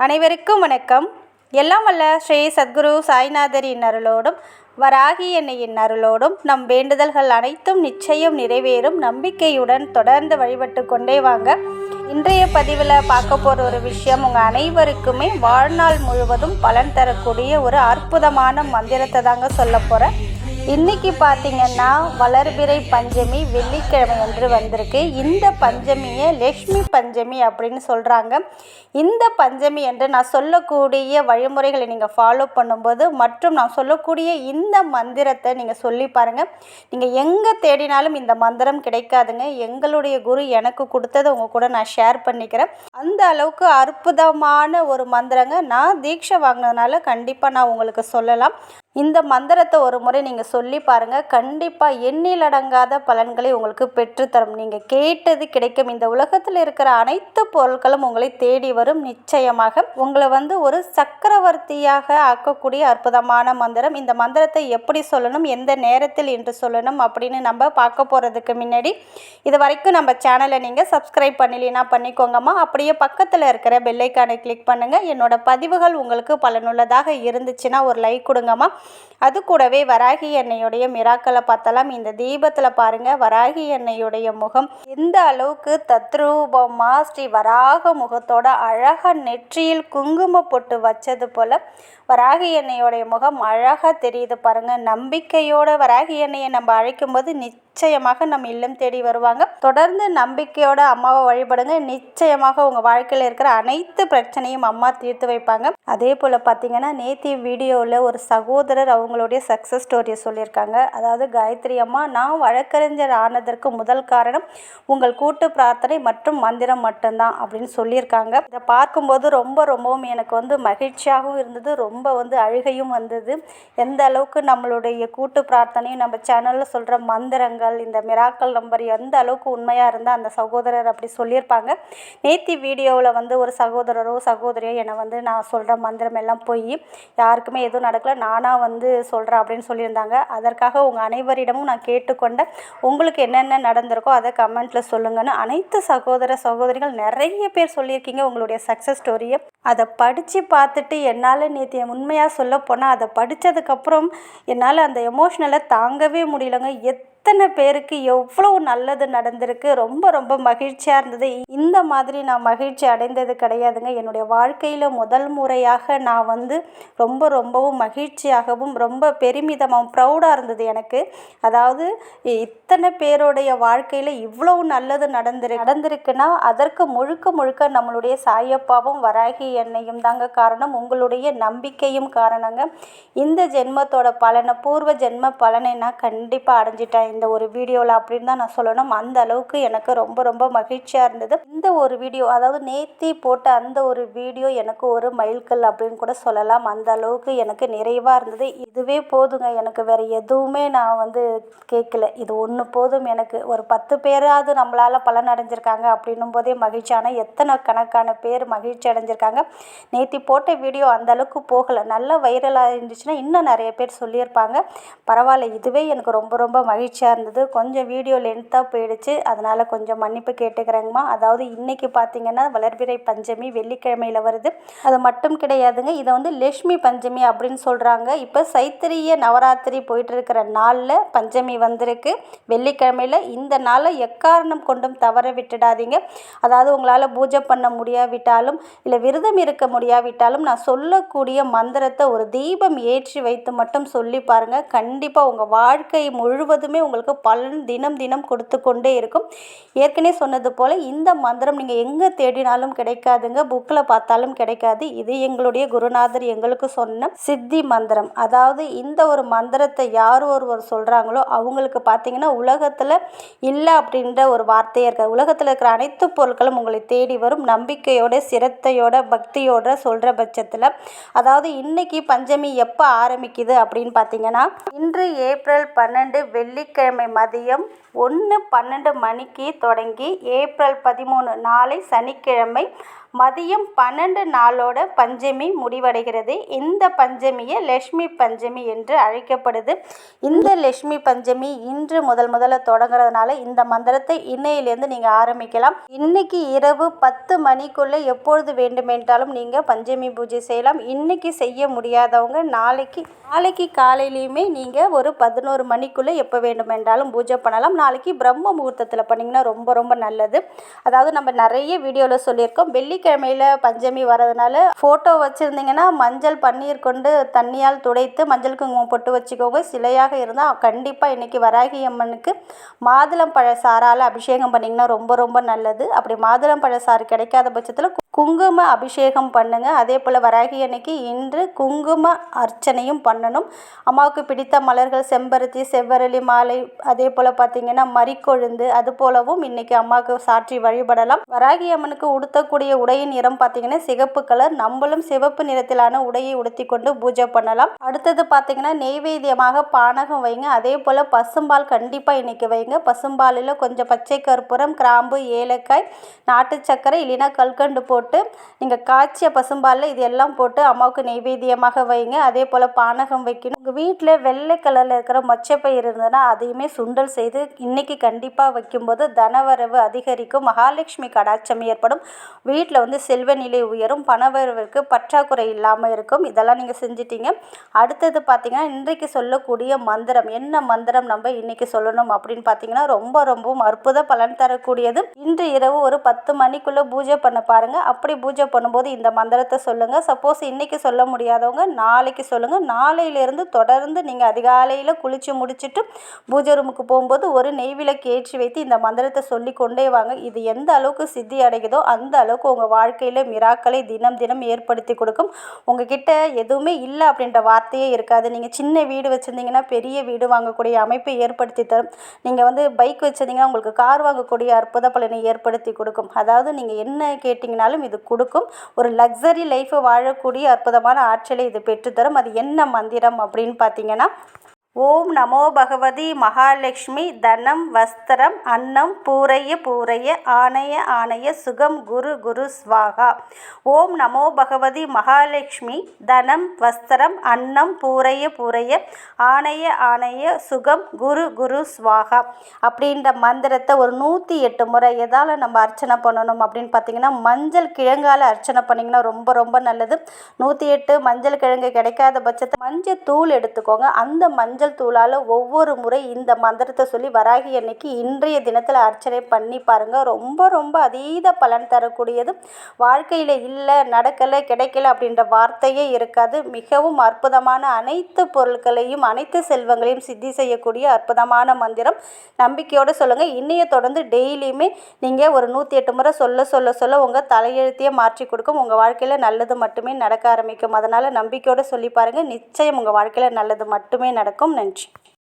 அனைவருக்கும் வணக்கம். எல்லாம் வல்ல ஸ்ரீ சத்குரு சாய்நாதரின் அருளோடும் வராகி என்னையின் அருளோடும் நம் வேண்டுதல்கள் அனைத்தும் நிச்சயம் நிறைவேறும். நம்பிக்கையுடன் தொடர்ந்து வழிபட்டு கொண்டே வாங்க. இன்றைய பதிவில் பார்க்க போகிற ஒரு விஷயம் உங்கள் அனைவருக்குமே வாழ்நாள் முழுவதும் பலன் தரக்கூடிய ஒரு அற்புதமான மந்திரத்தை தாங்க சொல்ல போகிறேன் இன்னைக்கு பார்த்தீங்கன்னா வளர்பிறை பஞ்சமி வெள்ளிக்கிழமை என்று வந்திருக்கு. இந்த பஞ்சமியை லக்ஷ்மி பஞ்சமி அப்படின்னு சொல்கிறாங்க இந்த பஞ்சமி என்று நான் சொல்லக்கூடிய வழிமுறைகளை நீங்கள் ஃபாலோ பண்ணும்போது மற்றும் நான் சொல்லக்கூடிய இந்த மந்திரத்தை நீங்கள் சொல்லி பாருங்கள் நீங்கள் எங்கே தேடினாலும் இந்த மந்திரம் கிடைக்காதுங்க. எங்களுடைய குரு எனக்கு கொடுத்ததை உங்கள் கூட நான் ஷேர் பண்ணிக்கிறேன். அந்த அளவுக்கு அற்புதமான ஒரு மந்திரங்க. நான் தீட்சை வாங்கினதுனால கண்டிப்பாக நான் உங்களுக்கு சொல்லலாம். இந்த மந்திரத்தை ஒரு முறை நீங்கள் சொல்லி பாருங்கள் கண்டிப்பாக எண்ணிலடங்காத பலன்களை உங்களுக்கு பெற்றுத்தரும். நீங்கள் கேட்டது கிடைக்கும். இந்த உலகத்தில் இருக்கிற அனைத்து பொருட்களும் உங்களை தேடி வரும். நிச்சயமாக உங்களை வந்து ஒரு சக்கரவர்த்தியாக ஆக்கக்கூடிய அற்புதமான மந்திரம். இந்த மந்திரத்தை எப்படி சொல்லணும் எந்த நேரத்தில் என்று சொல்லணும் அப்படின்னு நம்ம பார்க்க போகிறதுக்கு முன்னாடி இது வரைக்கும் நம்ம சேனலை நீங்கள் சப்ஸ்கிரைப் பண்ணலைன்னா பண்ணிக்கோங்கம்மா. அப்படியே பக்கத்தில் இருக்கிற பெல்லைக்கானை கிளிக் பண்ணுங்கள் என்னோடய பதிவுகள் உங்களுக்கு பலனுள்ளதாக இருந்துச்சுன்னா ஒரு லைக் கொடுங்கம்மா. அது கூடவே வராகி எண்ணெயுடைய மிராக்களை பார்த்தலாம். இந்த தீபத்தில் பாருங்கள் வராகி எண்ணெயுடைய முகம் எந்த அளவுக்கு தத்ரூபமாக ஸ்ரீ வராக முகத்தோட அழகாக நெற்றியில் குங்கும பொட்டு வச்சது போல் வராகி எண்ணெயோடைய முகம் அழகாக தெரியுது பாருங்கள் நம்பிக்கையோட வராகி எண்ணெயை நம்ம அழைக்கும்போது நிச்சயமாக நம்ம இல்லம் தேடி வருவாங்க. தொடர்ந்து நம்பிக்கையோட அம்மாவை வழிபடுங்க. நிச்சயமாக உங்கள் வாழ்க்கையில் இருக்கிற அனைத்து பிரச்சனையும் அம்மா தீர்த்து வைப்பாங்க. அதே போல் பார்த்தீங்கன்னா நேத்தி வீடியோவில் ஒரு சகோதரர் அவங்களுடைய சக்ஸஸ் ஸ்டோரியை சொல்லியிருக்காங்க. அதாவது காயத்ரி அம்மா நான் வழக்கறிஞர் ஆனதற்கு முதல் காரணம் உங்கள் கூட்டு பிரார்த்தனை மற்றும் மந்திரம் மட்டும்தான் அப்படின்னு சொல்லியிருக்காங்க. இதை பார்க்கும்போது ரொம்ப ரொம்பவும் எனக்கு வந்து மகிழ்ச்சியாகவும் இருந்தது ரொம்ப வந்து அழுகையும் வந்தது. எந்த அளவுக்கு நம்மளுடைய கூட்டு பிரார்த்தனையும் நம்ம சேனலில் சொல்கிற மந்திரங்கள் இந்த மிராக்கல் நம்பர் எந்த அளவுக்கு உண்மையாக இருந்தால் அந்த சகோதரர் அப்படி சொல்லியிருப்பாங்க. நேத்தி வீடியோவில் வந்து ஒரு சகோதரரோ சகோதரியோ என்னை வந்து நான் சொல்கிற மந்திரம் எல்லாம் போய் யாருக்குமே எதுவும் நடக்கல. நானாக வந்து சொல்கிறேன் அப்படின்னு சொல்லியிருந்தாங்க. அதற்காக உங்கள் அனைவரிடமும் நான் கேட்டுக்கொண்டேன் உங்களுக்கு என்னென்ன நடந்திருக்கோ அதை கமெண்ட்டில் சொல்லுங்கன்னு அனைத்து சகோதர சகோதரிகள் நிறைய பேர் சொல்லியிருக்கீங்க. உங்களுடைய சக்ஸஸ் ஸ்டோரியை அதை படித்து பார்த்துட்டு என்னால் நேற்று உண்மையாக சொல்ல போனால் அதை படித்ததுக்கப்புறம் என்னால் அந்த எமோஷ்னலை தாங்கவே முடியலங்க. எத்தனை பேருக்கு எவ்வளோ நல்லது நடந்திருக்கு ரொம்ப ரொம்ப மகிழ்ச்சியாக இருந்தது. இந்த மாதிரி நான் மகிழ்ச்சி அடைந்தது கிடையாதுங்க. என்னுடைய வாழ்க்கையில் முதல் முறையாக நான் வந்து ரொம்ப ரொம்பவும் மகிழ்ச்சியாகவும் ரொம்ப பெருமிதமாகவும் ப்ரௌடாக இருந்தது எனக்கு. அதாவது இத்தனை பேருடைய வாழ்க்கையில் இவ்வளோ நல்லது நடந்திரு நடந்திருக்குன்னா அதற்கு முழுக்க முழுக்க நம்மளுடைய சாயப்பாவும் வராகி எண்ணெயும் தாங்க காரணம். உங்களுடைய நம்பிக்கையும் காரணங்க. இந்த ஜென்மத்தோட பலனை பூர்வ ஜென்ம பலனை நான் கண்டிப்பாக அடைஞ்சிட்டேன் இந்த ஒரு வீடியோவில் அப்படின்னு தான் நான் சொல்லணும். அந்த அளவுக்கு எனக்கு ரொம்ப ரொம்ப மகிழ்ச்சியாக இருந்தது. இந்த ஒரு வீடியோ அதாவது நேத்தி போட்ட அந்த ஒரு வீடியோ எனக்கு ஒரு மைல்கல் அப்படின்னு கூட சொல்லலாம். அந்த அளவுக்கு எனக்கு நிறைவாக இருந்தது. இதுவே போதுங்க. எனக்கு வேறு எதுவுமே நான் வந்து கேட்கல இது ஒன்று போதும். எனக்கு ஒரு பத்து பேராவது நம்மளால் பலன் அடைஞ்சிருக்காங்க அப்படின்னும் போதே மகிழ்ச்சியான எத்தனை கணக்கான பேர் மகிழ்ச்சி அடைஞ்சிருக்காங்க? நேற்று போட்ட வீடியோ அந்த அளவுக்கு போகலை. நல்லா வைரலாக இருந்துச்சுன்னா இன்னும் நிறைய பேர் சொல்லியிருப்பாங்க. பரவாயில்ல இதுவே எனக்கு ரொம்ப ரொம்ப மகிழ்ச்சியாக இருந்தது. கொஞ்சம் வீடியோ லென்த்தாக போயிடுச்சு. அதனால் கொஞ்சம் மன்னிப்பு கேட்டுக்கிறேங்கம்மா. அதாவது இன்றைக்கி பார்த்தீங்கன்னா வளர்பிறை பஞ்சமி வெள்ளிக்கிழமையில் வருது. அது மட்டும் கிடையாதுங்க. இதை வந்து லட்சுமி பஞ்சமி அப்படின்னு சொல்கிறாங்க இப்போ சைத்திரிய நவராத்திரி போயிட்டுருக்கிற நாளில் பஞ்சமி வந்திருக்கு. வெள்ளிக்கிழமையில் இந்த நாளை எக்காரணம் கொண்டும் தவற விட்டுடாதீங்க. அதாவது உங்களால் பூஜை பண்ண முடியாவிட்டாலும் இல்லை விரதம் இருக்க முடியாவிட்டாலும் நான் சொல்லக்கூடிய மந்திரத்தை ஒரு தீபம் ஏற்றி வைத்து மட்டும் சொல்லி பாருங்கள் கண்டிப்பாக உங்கள் வாழ்க்கை முழுவதுமே உங்களுக்கு பலன் தினம் தினம் கொடுத்து கொண்டே இருக்கும். ஏற்கனவே சொன்னது போல் இந்த மந்திரம் நீங்கள் எங்கே தேடினாலும் கிடைக்காதுங்க. புக்கில் பார்த்தாலும் கிடைக்காது. இது எங்களுடைய குருநாதர் எங்களுக்கு சொன்ன சித்தி மந்திரம். அதாவது இந்த ஒரு மந்திரத்தை யார் ஒருவர் சொல்கிறாங்களோ அவங்களுக்கு பார்த்தீங்கன்னா உலகத்தில் இல்லை அப்படின்ற ஒரு வார்த்தையே இருக்காது. உலகத்தில் இருக்கிற அனைத்து பொருட்களும் உங்களை தேடி வரும். நம்பிக்கையோட சிரத்தையோட பக்தியோட சொல்கிற பட்சத்தில் அதாவது இன்னைக்கு பஞ்சமி எப்போ ஆரம்பிக்குது அப்படின்னு பார்த்தீங்கன்னா இன்று ஏப்ரல் பன்னெண்டு வெள்ளிக்கிழமை மதியம் ஒன்று பன்னெண்டு மணிக்கு தொடங்கி ஏப்ரல் பதிமூணு நாளை சனிக்கிழமை மதியம் பன்னெண்டு நாளோட பஞ்சமி முடிவடைகிறது. இந்த பஞ்சமியை லக்ஷ்மி பஞ்சமி என்று அழைக்கப்படுது. இந்த லக்ஷ்மி பஞ்சமி இன்று முதல் முதல்ல தொடங்குறதுனால இந்த மந்திரத்தை இன்னையிலேருந்து நீங்கள் ஆரம்பிக்கலாம். இன்னைக்கு இரவு பத்து மணிக்குள்ளே எப்பொழுது வேண்டுமென்றாலும் நீங்கள் பஞ்சமி பூஜை செய்யலாம். இன்னைக்கு செய்ய முடியாதவங்க நாளைக்கு நாளைக்கு காலையிலையுமே நீங்கள் ஒரு பதினோரு மணிக்குள்ளே எப்போ வேண்டுமென்றாலும் பூஜை பண்ணலாம். நாளைக்கு பிரம்ம முகூர்த்தத்தில் பண்ணிங்கன்னா ரொம்ப ரொம்ப நல்லது. அதாவது நம்ம நிறைய வீடியோவில் சொல்லியிருக்கோம். வெள்ளி வெள்ளிக்கிழமையில் பஞ்சமி வரதுனால ஃபோட்டோ வச்சுருந்தீங்கன்னா மஞ்சள் பன்னீர் கொண்டு தண்ணியால் துடைத்து மஞ்சள் குங்குமம் பொட்டு வச்சுக்கோங்க. சிலையாக இருந்தால் கண்டிப்பாக இன்றைக்கி வராகி அம்மனுக்கு மாதுளம்பழ சாறால் அபிஷேகம் பண்ணிங்கன்னா ரொம்ப ரொம்ப நல்லது. அப்படி மாதுளம்பழ சாறு கிடைக்காத பட்சத்தில் குங்கும அபிஷேகம் பண்ணுங்கள் அதே போல் வராகி அன்னைக்கு இன்று குங்கும அர்ச்சனையும் பண்ணணும். அம்மாவுக்கு பிடித்த மலர்கள் செம்பருத்தி செவ்வரளி மாலை அதே போல் பார்த்திங்கன்னா மறிக்கொழுந்து அது போலவும் இன்றைக்கி அம்மாவுக்கு சாற்றி வழிபடலாம். வராகி அம்மனுக்கு உடுத்தக்கூடிய உடையின் நிறம் பார்த்தீங்கன்னா சிகப்பு கலர் நம்மளும் சிவப்பு நிறத்திலான உடையை உடுத்தி கொண்டு பூஜை பண்ணலாம். அடுத்தது பார்த்திங்கன்னா நெய்வேத்தியமாக பானகம் வைங்க. அதே போல் பசும்பால் கண்டிப்பாக இன்றைக்கி வைங்க. பசும்பாலில் கொஞ்சம் பச்சை கற்பூரம் கிராம்பு ஏலக்காய் நாட்டு சர்க்கரை இல்லைன்னா கல்கண்டு போட்டு போட்டு நீங்கள் காய்ச்சிய பசும்பாலில் இது எல்லாம் போட்டு அம்மாவுக்கு நெய்வேத்தியமாக வைங்க. அதே போல் பானகம் வைக்கணும். உங்கள் வீட்டில் வெள்ளை கலரில் இருக்கிற மொச்சப்பயிர் இருந்ததுன்னா அதையுமே சுண்டல் செய்து இன்றைக்கி கண்டிப்பாக வைக்கும்போது தனவரவு அதிகரிக்கும். மகாலட்சுமி கடாட்சம் ஏற்படும். வீட்டில் வந்து செல்வ நிலை உயரும் பணவரவிற்கு பற்றாக்குறை இல்லாமல் இருக்கும். இதெல்லாம் நீங்கள் செஞ்சிட்டீங்க. அடுத்தது பார்த்திங்கன்னா இன்றைக்கு சொல்லக்கூடிய மந்திரம் என்ன மந்திரம் நம்ம இன்றைக்கி சொல்லணும் அப்படின்னு பார்த்தீங்கன்னா ரொம்ப ரொம்பவும் அற்புத பலன் தரக்கூடியது. இன்று இரவு ஒரு பத்து மணிக்குள்ளே பூஜை பண்ண பாருங்கள் அப்படி பூஜை பண்ணும்போது இந்த மந்திரத்தை சொல்லுங்கள் சப்போஸ் இன்றைக்கி சொல்ல முடியாதவங்க நாளைக்கு சொல்லுங்கள் நாளையிலேருந்து தொடர்ந்து நீங்கள் அதிகாலையில் குளித்து முடிச்சுட்டு பூஜை ரூமுக்கு போகும்போது ஒரு நெய் விளக்கு ஏற்றி வைத்து இந்த மந்திரத்தை சொல்லி கொண்டே வாங்க. இது எந்த அளவுக்கு சித்தி அடையுதோ அந்த அளவுக்கு உங்கள் வாழ்க்கையில் மிராக்களை தினம் தினம் ஏற்படுத்தி கொடுக்கும். உங்ககிட்ட எதுவுமே இல்லை அப்படின்ற வார்த்தையே இருக்காது. நீங்கள் சின்ன வீடு வச்சுருந்தீங்கன்னா பெரிய வீடு வாங்கக்கூடிய அமைப்பை ஏற்படுத்தி தரும். நீங்கள் வந்து பைக் வச்சுருந்தீங்கன்னா உங்களுக்கு கார் வாங்கக்கூடிய அற்புத பலனை ஏற்படுத்தி கொடுக்கும். அதாவது நீங்கள் என்ன கேட்டிங்கனாலும் இது கொடுக்கும். ஒரு லக்ஸரி லைஃப்பை வாழக்கூடிய அற்புதமான ஆற்றலை இது பெற்றுத்தரும் அது என்ன மந்திரம் அப்படின்னு பார்த்தீங்கன்னா ஓம் நமோ பகவதி மகாலட்சுமி தனம் வஸ்திரம் அன்னம் பூரைய பூரைய ஆணைய ஆணைய சுகம் குரு குரு ஸ்வாகா ஓம் நமோ பகவதி மகாலட்சுமி தனம் வஸ்திரம் அன்னம் பூரைய பூரைய ஆணைய ஆணைய சுகம் குரு குரு ஸ்வாகா அப்படின்ற மந்திரத்தை ஒரு நூற்றி எட்டு முறை எதால் நம்ம அர்ச்சனை பண்ணணும் அப்படின்னு பார்த்தீங்கன்னா மஞ்சள் கிழங்கால் அர்ச்சனை பண்ணிங்கன்னா ரொம்ப ரொம்ப நல்லது. நூற்றி எட்டு மஞ்சள் கிழங்கு கிடைக்காத பட்சத்தை மஞ்சள் தூள் எடுத்துக்கோங்க. அந்த மஞ்சள் மஞ்சள் தூளால் ஒவ்வொரு முறை இந்த மந்திரத்தை சொல்லி வராகி அன்னைக்கு இன்றைய தினத்தில் அர்ச்சனை பண்ணி பாருங்கள் ரொம்ப ரொம்ப அதீத பலன் தரக்கூடியது. வாழ்க்கையில் இல்லை நடக்கலை கிடைக்கல அப்படின்ற வார்த்தையே இருக்காது. மிகவும் அற்புதமான அனைத்து பொருட்களையும் அனைத்து செல்வங்களையும் சித்தி செய்யக்கூடிய அற்புதமான மந்திரம். நம்பிக்கையோடு சொல்லுங்கள் இன்னைய தொடர்ந்து டெய்லியுமே நீங்கள் ஒரு நூற்றி எட்டு முறை சொல்ல சொல்ல சொல்ல உங்கள் தலையெழுத்தையே மாற்றி கொடுக்கும். உங்கள் வாழ்க்கையில் நல்லது மட்டுமே நடக்க ஆரம்பிக்கும். அதனால் நம்பிக்கையோடு சொல்லி பாருங்கள் நிச்சயம் உங்கள் வாழ்க்கையில் நல்லது மட்டுமே நடக்கும். Comment.